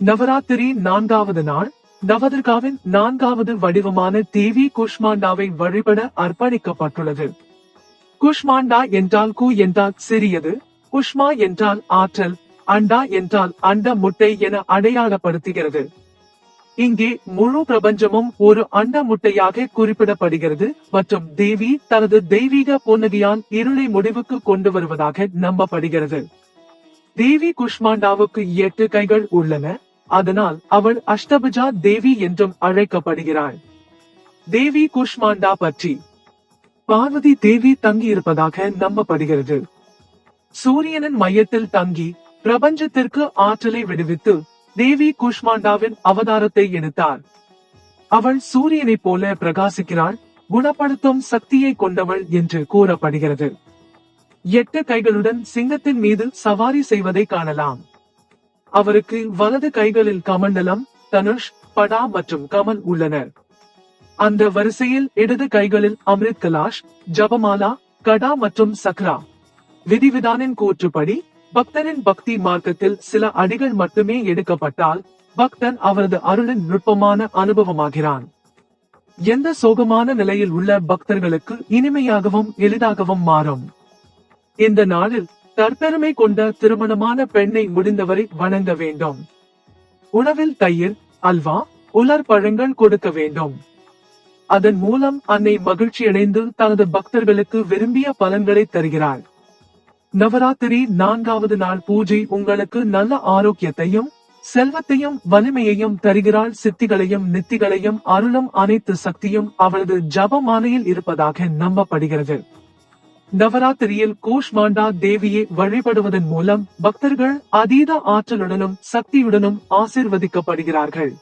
நவராத்திரி நான்காவது நாள் நவதுர்காவின் நான்காவது வடிவமான தேவி குஷ்மாண்டாவை வழிபட அர்ப்பணிக்கப்பட்டுள்ளது. குஷ்மாண்டா என்றால் கு என்றால் சிறியது குஷ்மா என்றால் ஆற்றல் அண்டா என்றால் அண்ட முட்டை என அடையாளப்படுத்துகிறது. இங்கே முழு பிரபஞ்சமும் ஒரு அண்ட முட்டையாக குறிப்பிடப்படுகிறது மற்றும் தேவி தனது தெய்வீக புன்னகையால் இருளை முடிவுக்கு கொண்டு வருவதாக நம்பப்படுகிறது. தேவி குஷ்மாண்டாவுக்கு எட்டு கைகள் உள்ளன அதனால் அவள் அஷ்டபுஜா தேவி என்றும் அழைக்கப்படுகிறாள். தேவி குஷ்மாண்டா பற்றி. பார்வதி தேவி தங்கி இருப்பதாக நம்பப்படுகிறது. சூரியனின் மையத்தில் தங்கி பிரபஞ்சத்திற்கு ஆற்றலை விடுவித்து தேவி குஷ்மாண்டாவின் அவதாரத்தை எடுத்தார் அவள் சூரியனைப் போல பிரகாசிக்கிறாள் குணப்படுத்தும் சக்தியை கொண்டவள் என்று கூறப்படுகிறது. எட்டு கைகளுடன் சிங்கத்தின் மீது சவாரி செய்வதை காணலாம். அவருக்கு வலது கைகளில் கமண்டலம் தனுஷ் படா மற்றும் கமல் உள்ளனர். அந்த வரிசையில் இடது கைகளில் அமிர்த் கலாஷ் ஜபமாலா கடா மற்றும் சக்ரா. விதிவிதானின் கூற்றுப்படி பக்தனின் பக்தி மார்க்கத்தில் சில அடிகள் மட்டுமே எடுக்கப்பட்டால் பக்தன் அவரது அருளின் நுட்பமான அனுபவமாகிறான். எந்த சோகமான நிலையில் உள்ள பக்தர்களுக்கு இனிமையாகவும் எளிதாகவும் மாறும். இந்த நாளில் தற்பெருமை கொண்ட திருமணமான பெண்ணை முடிந்தவரை வணங்க வேண்டும். உணவில் தயிர் அல்வா உலர் பழங்கள் கொடுக்க வேண்டும். அதன் மூலம் அன்னை மகிழ்ச்சியடைந்து தனது பக்தர்களுக்கு விரும்பிய பலன்களை தருகிறாள். நவராத்திரி நான்காவது நாள் பூஜை உங்களுக்கு நல்ல ஆரோக்கியத்தையும் செல்வத்தையும் வலிமையையும் தருகிறாள். சித்திகளையும் நித்திகளையும் அருளும் அனைத்து சக்தியும் அவளது ஜபமாலையில் இருப்பதாக நம்பப்படுகிறது. நவராத்திரியில் கூஷ்மாண்டா தேவியை வழிபடுவதன் மூலம் பக்தர்கள் அதீத ஆற்றலுடனும் சக்தியுடனும் ஆசிர்வதிக்கப்படுகிறார்கள்.